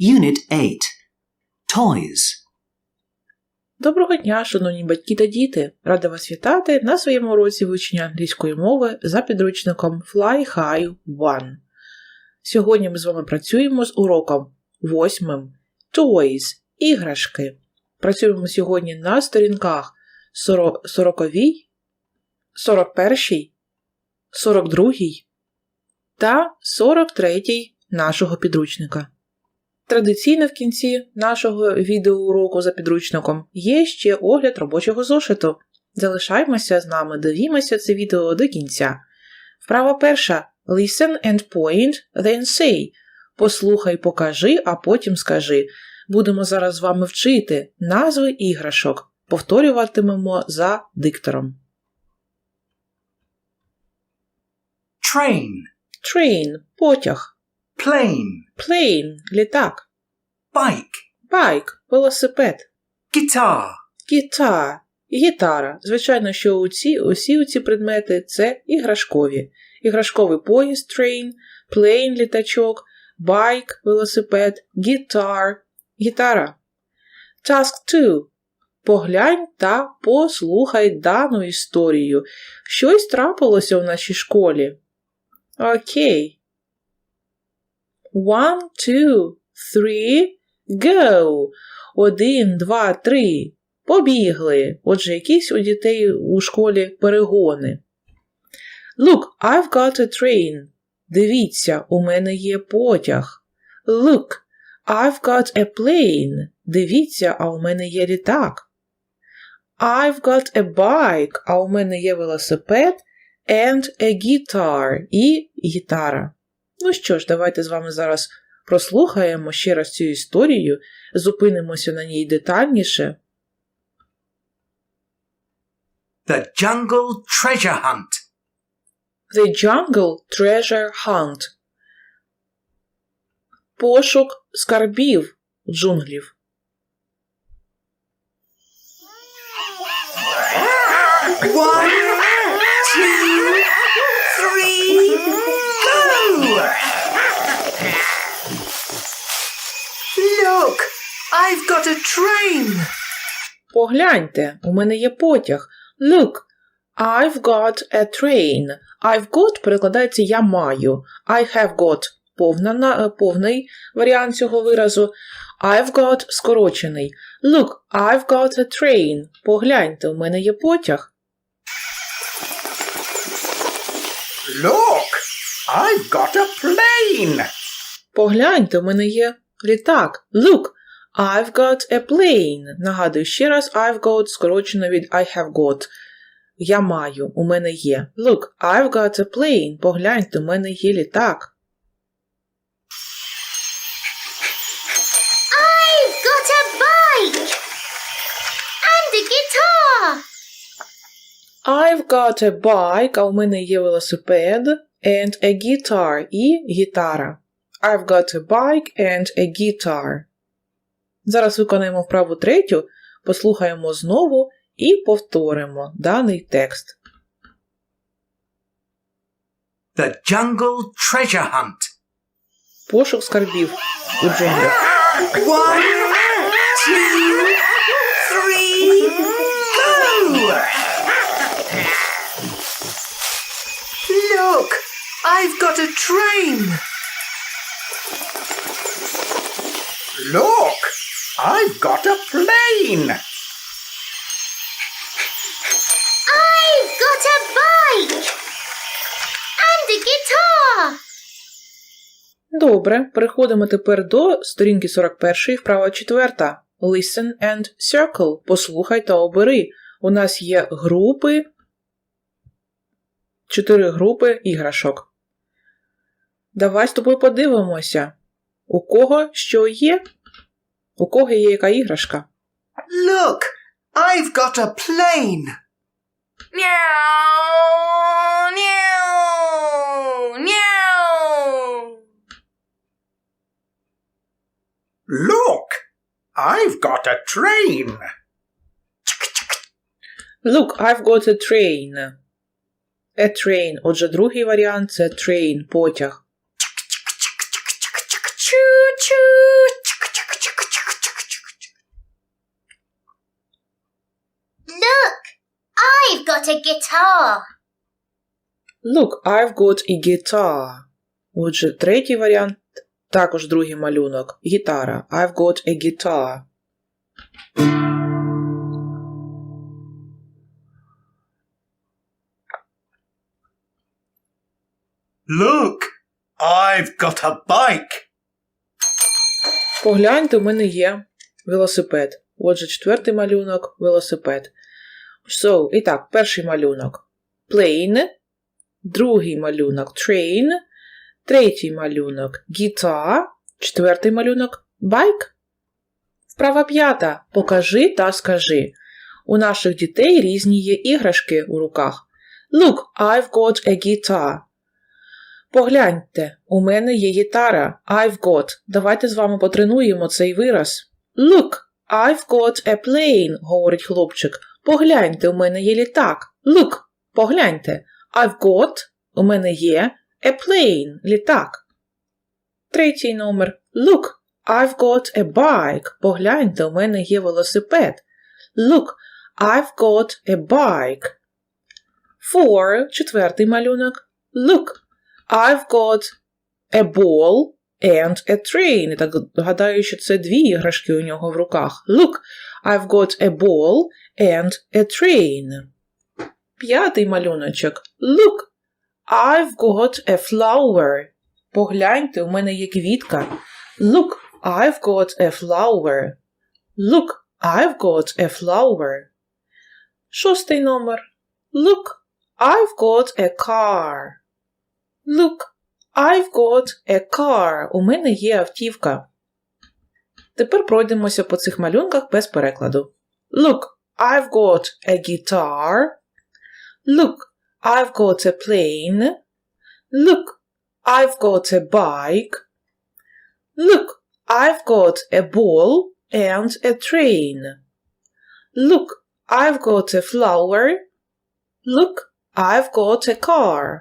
Unit 8 Toys. Доброго дня, шановні батьки та діти! Рада вас вітати на своєму уроці вивчення англійської мови за підручником Fly High 1. Сьогодні ми з вами працюємо з уроком восьмим Toys іграшки. Працюємо сьогодні на сторінках 40, 41, 42 та 43 нашого підручника. Традиційно в кінці нашого відеоуроку за підручником є ще огляд робочого зошиту. Залишаймося з нами, дивімося це відео до кінця. Вправа перша. Listen and point, then say. Послухай, покажи, а потім скажи. Будемо зараз з вами вчити назви іграшок. Повторюватимемо за диктором. Train. Train – потяг. Plane. Plane – літак. Bike. Байк – велосипед. Guitar. Гітар. Гітара. Звичайно, що усі, усі ці предмети це іграшкові. Іграшковий поїзд train, plane – літачок, байк – велосипед, гітар – гітара. Task 2. Поглянь та послухай дану історію. Щось трапилося в нашій школі. Окей. One, two, three, go. Один, два, три. Побігли. Отже, якісь у дітей у школі перегони. Look, I've got a train. Дивіться, у мене є потяг. Look, I've got a plane. Дивіться, а у мене є літак. I've got a bike, а у мене є велосипед and a guitar і гітара. Ну що ж, давайте з вами зараз прослухаємо ще раз цю історію, зупинимося на ній детальніше. The Jungle Treasure Hunt. The Jungle Treasure Hunt. Пошук скарбів джунглів. One, two, three, go! I've got a train. Погляньте, у мене є потяг. Look, I've got a train. I've got перекладається я маю. I have got повна, на- е, повний варіант цього виразу. I've got скорочений. Look, I've got a train. Погляньте, у мене є потяг. Look, I've got a plane. Погляньте, у мене є літак. Look, I've got a plane. Нагадую ще раз, I've got скорочено від I have got. Я маю, у мене є. Look, I've got a plane. Погляньте, у мене є літак. I've got a bike and a guitar. I've got a bike, а у мене є велосипед, and a guitar і гітара. I've got a bike and a guitar. Зараз виконаємо вправу третю, послухаємо знову і повторимо даний текст. The Jungle Treasure Hunt. Пошук скарбів у джунглях. One, two, three, go! Look, I've got a train. Look, I've got a plane. I've got a bike and a guitar. Добре, переходимо тепер до сторінки 41, вправа 4. Listen and circle. Послухай та обери. У нас є групи, чотири групи іграшок. Давай з тобою подивимося, у кого що є, у кого є яка іграшка. Look, I've got a plane. Meow, meow, meow. Look, I've got a train. Look, I've got a train. A train. Отже, другий варіант це train, потяг. I've got a guitar. Look, I've got a guitar. Отже, третій варіант, також другий малюнок. Гітара. I've got a guitar. Look, I've got a bike. Погляньте, у мене є велосипед. Отже, четвертий малюнок велосипед. So, і так, перший малюнок plane, другий малюнок train, третій малюнок guitar, четвертий малюнок bike. Вправа п'ята. Покажи та скажи. У наших дітей різні є іграшки у руках. Look, I've got a guitar. Погляньте, у мене є гітара. I've got. Давайте з вами потренуємо цей вираз. Look, I've got a plane, говорить хлопчик. Погляньте, у мене є літак. Look, погляньте. I've got, у мене є a plane, літак. Третій номер. Look, I've got a bike. Погляньте, у мене є велосипед. Look, I've got a bike. Four. Четвертий малюнок. Look, I've got a ball and a train. Я так гадаю, що це дві іграшки у нього в руках. Look, I've got a ball and a train. П'ятий малюночок. Look, I've got a flower. Погляньте, у мене є квітка. Look, I've got a flower. Look, I've got a flower. Шостий номер. Look, I've got a car. Look, I've got a car. У мене є автівка. Тепер пройдемося по цих малюнках без перекладу. Look, I've got a guitar. Look, I've got a plane. Look, I've got a bike. Look, I've got a ball and a train. Look, I've got a flower. Look, I've got a car.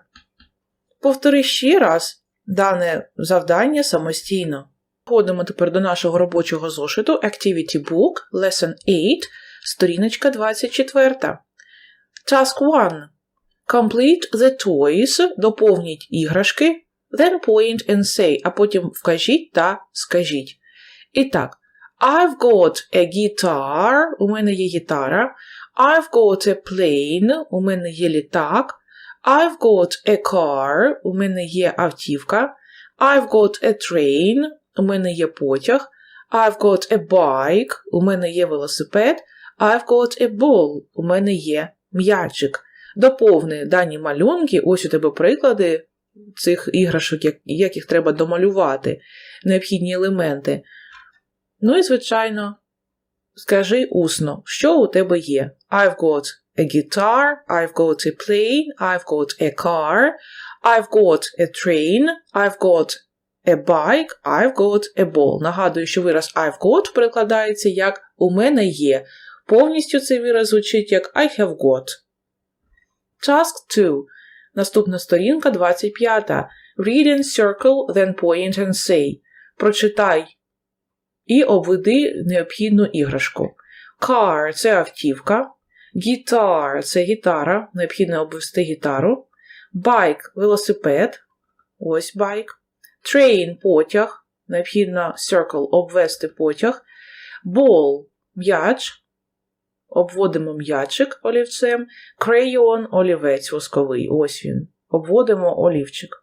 Повтори ще раз дане завдання самостійно. Ходимо тепер до нашого робочого зошиту Activity Book, Lesson 8, сторіночка 24. Task 1. Complete the toys. Доповніть іграшки. Then point and say, а потім вкажіть та скажіть. І так, I've got a guitar. У мене є гітара. I've got a plane. У мене є літак. I've got a car. У мене є автівка. I've got a train. У мене є потяг. I've got a bike. У мене є велосипед. I've got a ball. У мене є м'ячик. Доповни дані малюнки. Ось у тебе приклади цих іграшок, як, як їх треба домалювати. Необхідні елементи. Ну і, звичайно, скажи усно, що у тебе є. I've got a guitar, I've got a plane, I've got a car, I've got a train, I've got a bike, I've got a ball. Нагадую, що вираз I've got перекладається як у мене є. Повністю цей вираз звучить як I have got. Task 2. Наступна сторінка 25. Read and circle, then point and say. Прочитай і обведи необхідну іграшку. Car – це автівка. Guitar – це гітара, необхідно обвести гітару. Bike – велосипед. Ось байк. Train – потяг. Необхідно circle обвести потяг. Ball – м'яч. Обводимо м'ячик олівцем. Crayon – олівець восковий. Ось він. Обводимо олівчик.